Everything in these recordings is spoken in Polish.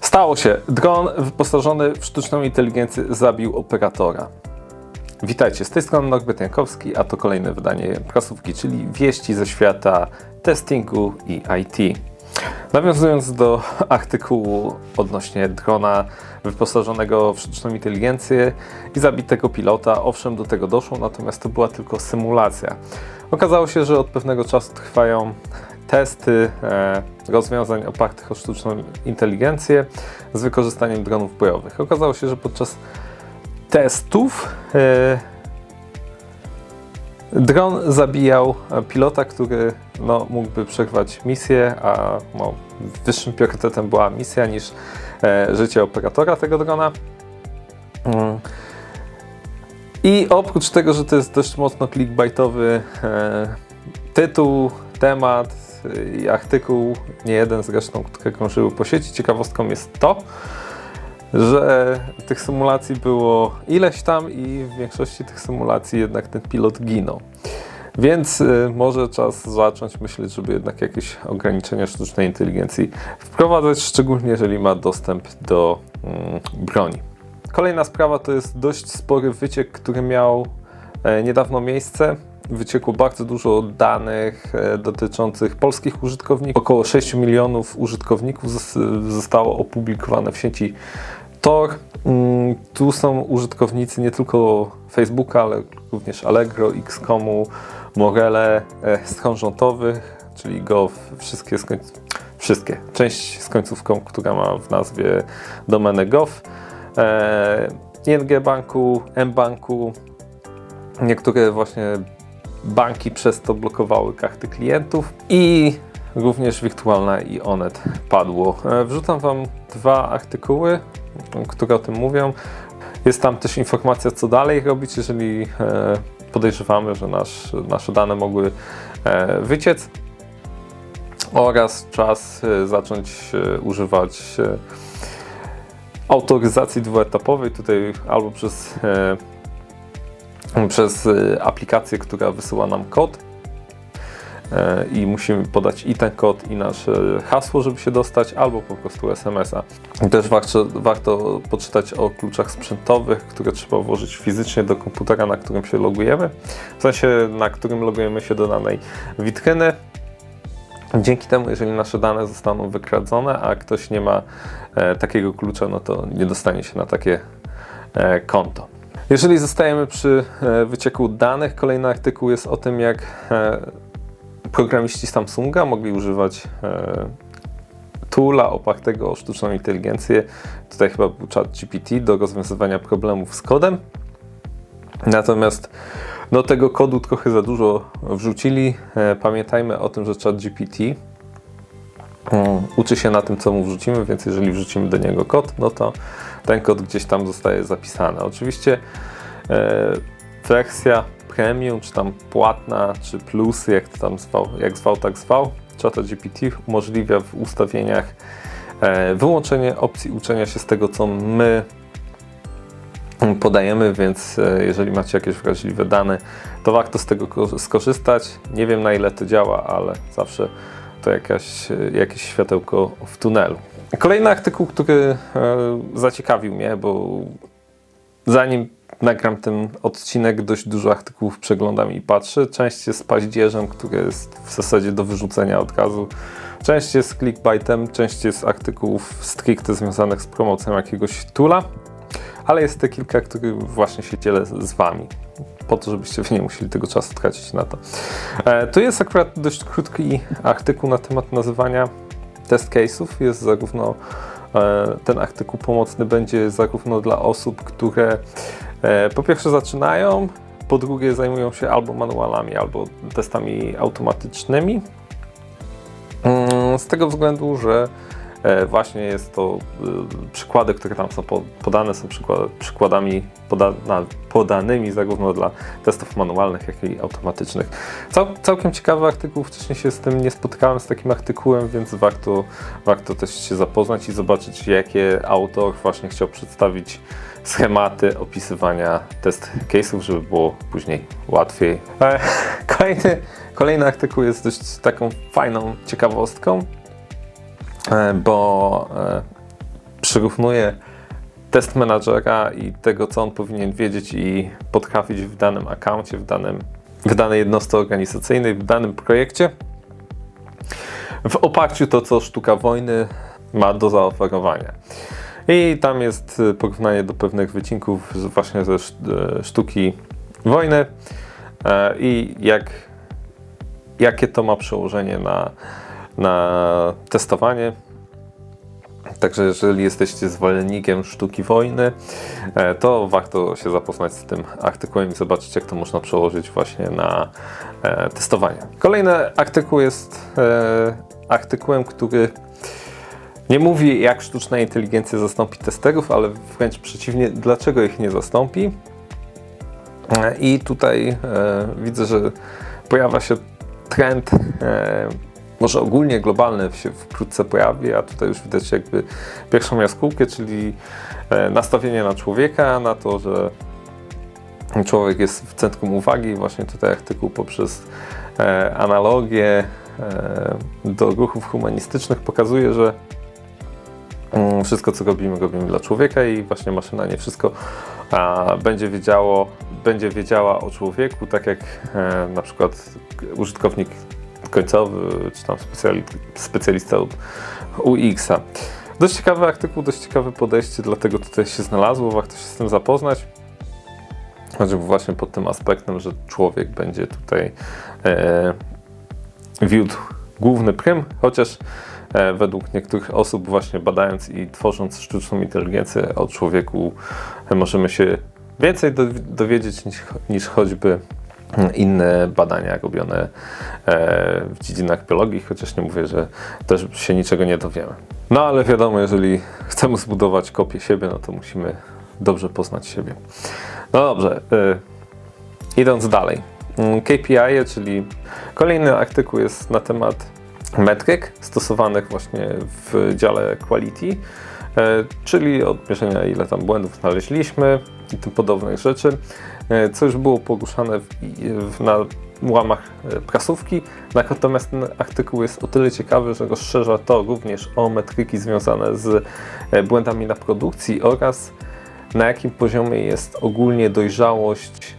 Stało się. Dron wyposażony w sztuczną inteligencję zabił operatora. Witajcie, z tej strony Norbert Jankowski, a to kolejne wydanie prasówki, czyli wieści ze świata testingu i IT. Nawiązując do artykułu odnośnie drona wyposażonego w sztuczną inteligencję i zabitego pilota, owszem, do tego doszło, natomiast to była tylko symulacja. Okazało się, że od pewnego czasu trwają testy e, rozwiązań opartych o sztuczną inteligencję z wykorzystaniem dronów bojowych. Okazało się, że podczas testów e, dron zabijał pilota, który no, mógłby przerwać misję, a no, wyższym priorytetem była misja niż e, życie operatora tego drona. Mm. I oprócz tego, że to jest dość mocno clickbaitowy e, tytuł, temat i artykuł, nie jeden zresztą, które krążyły po sieci, ciekawostką jest to, że tych symulacji było ileś tam i w większości tych symulacji jednak ten pilot ginął. Więc y, może czas zacząć myśleć, żeby jednak jakieś ograniczenia sztucznej inteligencji wprowadzać, szczególnie jeżeli ma dostęp do mm, broni. Kolejna sprawa to jest dość spory wyciek, który miał e, niedawno miejsce. Wyciekło bardzo dużo danych e, dotyczących polskich użytkowników. Około 6 milionów użytkowników zostało opublikowane w sieci Tor. Mm, tu są użytkownicy nie tylko Facebooka, ale również Allegro, Xcomu, Morele, e, stron rządowych, czyli Gov, wszystkie, wszystkie, część z końcówką, która ma w nazwie domenę Gov, e, ING Banku, M-Banku, niektóre właśnie banki przez to blokowały karty klientów i również wirtualna i Onet padło. E, wrzucam Wam dwa artykuły, które o tym mówią. Jest tam też informacja, co dalej robić, jeżeli e, podejrzewamy, że nasz, nasze dane mogły e, wyciec oraz czas zacząć używać autoryzacji dwuetapowej, tutaj albo przez, przez aplikację, która wysyła nam kod, E, i musimy podać i ten kod, i nasze hasło, żeby się dostać, albo po prostu SMS-a. Też warto, warto poczytać o kluczach sprzętowych, które trzeba włożyć fizycznie do komputera, na którym się logujemy, w sensie na którym logujemy się do danej witryny. Dzięki temu, jeżeli nasze dane zostaną wykradzone, a ktoś nie ma e, takiego klucza, no to nie dostanie się na takie e, konto. Jeżeli zostajemy przy e, wycieku danych, kolejny artykuł jest o tym, jak e, programiści Samsunga mogli używać e, toola opartego o sztuczną inteligencję. Tutaj chyba był chat GPT do rozwiązywania problemów z kodem. Natomiast do tego kodu trochę za dużo wrzucili. Pamiętajmy o tym, że chat GPT mm, uczy się na tym, co mu wrzucimy, więc jeżeli wrzucimy do niego kod, no to ten kod gdzieś tam zostaje zapisany. Oczywiście e, wersja premium, czy tam płatna, czy plus, jak tam zwał, jak zwał, tak zwał. ChatGPT umożliwia w ustawieniach e, wyłączenie opcji uczenia się z tego, co my podajemy, więc e, jeżeli macie jakieś wrażliwe dane, to warto z tego skorzystać. Nie wiem na ile to działa, ale zawsze to jakaś, e, jakieś światełko w tunelu. Kolejny artykuł, który zaciekawił mnie, bo zanim nagram ten odcinek, dość dużo artykułów przeglądam i patrzę. Część jest paździerzem, który jest w zasadzie do wyrzucenia od razu. Część jest clickbaitem, część jest artykułów stricte związanych z promocją jakiegoś tula, ale jest te kilka, które właśnie się dzielę z Wami po to, żebyście nie musieli tego czasu tracić na to. E, tu jest akurat dość krótki artykuł na temat nazywania test case'ów. Jest zarówno e, ten artykuł pomocny będzie zarówno dla osób, które E, po pierwsze zaczynają, po drugie zajmują się albo manualami, albo testami automatycznymi. Mm, z tego względu, że właśnie jest to e, przykłady, które tam są podane, są przykładami podanymi zarówno dla testów manualnych, jak i automatycznych. Cał, całkiem ciekawy artykuł, wcześniej się z tym nie spotkałem, z takim artykułem, więc warto, warto też się zapoznać i zobaczyć, jakie autor właśnie chciał przedstawić schematy opisywania test case'ów, żeby było później łatwiej. E, kolejny, kolejny artykuł jest dość taką fajną ciekawostką. E, bo e, przyrównuje test menadżera i tego, co on powinien wiedzieć i potrafić w danym akkauncie, w, w danej jednostce organizacyjnej, w danym projekcie, w oparciu to, co sztuka wojny ma do zaoferowania. I tam jest y, porównanie do pewnych wycinków właśnie ze sz- e, sztuki wojny e, i jak, jakie to ma przełożenie na, na testowanie. Także jeżeli jesteście zwolennikiem sztuki wojny, e, to warto się zapoznać z tym artykułem i zobaczyć, jak to można przełożyć właśnie na e, testowanie. Kolejny artykuł jest e, artykułem, który nie mówi, jak sztuczna inteligencja zastąpi testerów, ale wręcz przeciwnie, dlaczego ich nie zastąpi. I tutaj widzę, że pojawia się trend, może ogólnie globalny się wkrótce pojawi, a tutaj już widać jakby pierwszą jaskółkę, czyli e, nastawienie na człowieka, na to, że człowiek jest w centrum uwagi. Właśnie tutaj artykuł poprzez e, analogię e, do ruchów humanistycznych pokazuje, że Mm, Wszystko, co robimy, robimy dla człowieka i właśnie maszyna nie wszystko będzie, wiedziało, będzie wiedziała o człowieku, tak jak na przykład użytkownik końcowy, czy tam specjali, specjalista od UX-a. Dość ciekawy artykuł, dość ciekawe podejście, dlatego tutaj się znalazło, warto się z tym zapoznać. Choćby właśnie pod tym aspektem, że człowiek będzie tutaj e, wiódł główny prym, chociaż e, według niektórych osób właśnie badając i tworząc sztuczną inteligencję o człowieku e, możemy się więcej do, dowiedzieć niż, niż choćby inne badania robione e, w dziedzinach biologii, chociaż nie mówię, że też się niczego nie dowiemy. No ale wiadomo, jeżeli chcemy zbudować kopię siebie, no to musimy dobrze poznać siebie. No dobrze, e, idąc dalej. Mm, KPI, czyli kolejny artykuł jest na temat metryk stosowanych właśnie w dziale quality, czyli odmierzenia ile tam błędów znaleźliśmy i tym podobnych rzeczy, e, co już było poruszane w, w, na łamach e, prasówki, natomiast ten artykuł jest o tyle ciekawy, że rozszerza to również o metryki związane z e, błędami na produkcji oraz na jakim poziomie jest ogólnie dojrzałość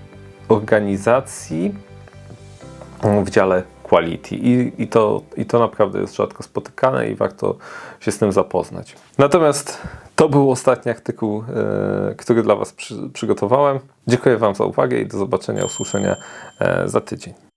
organizacji w dziale quality I, i, to, i to naprawdę jest rzadko spotykane i warto się z tym zapoznać. Natomiast to był ostatni artykuł, e, który dla Was przy, przygotowałem. Dziękuję Wam za uwagę i do zobaczenia, usłyszenia e, za tydzień.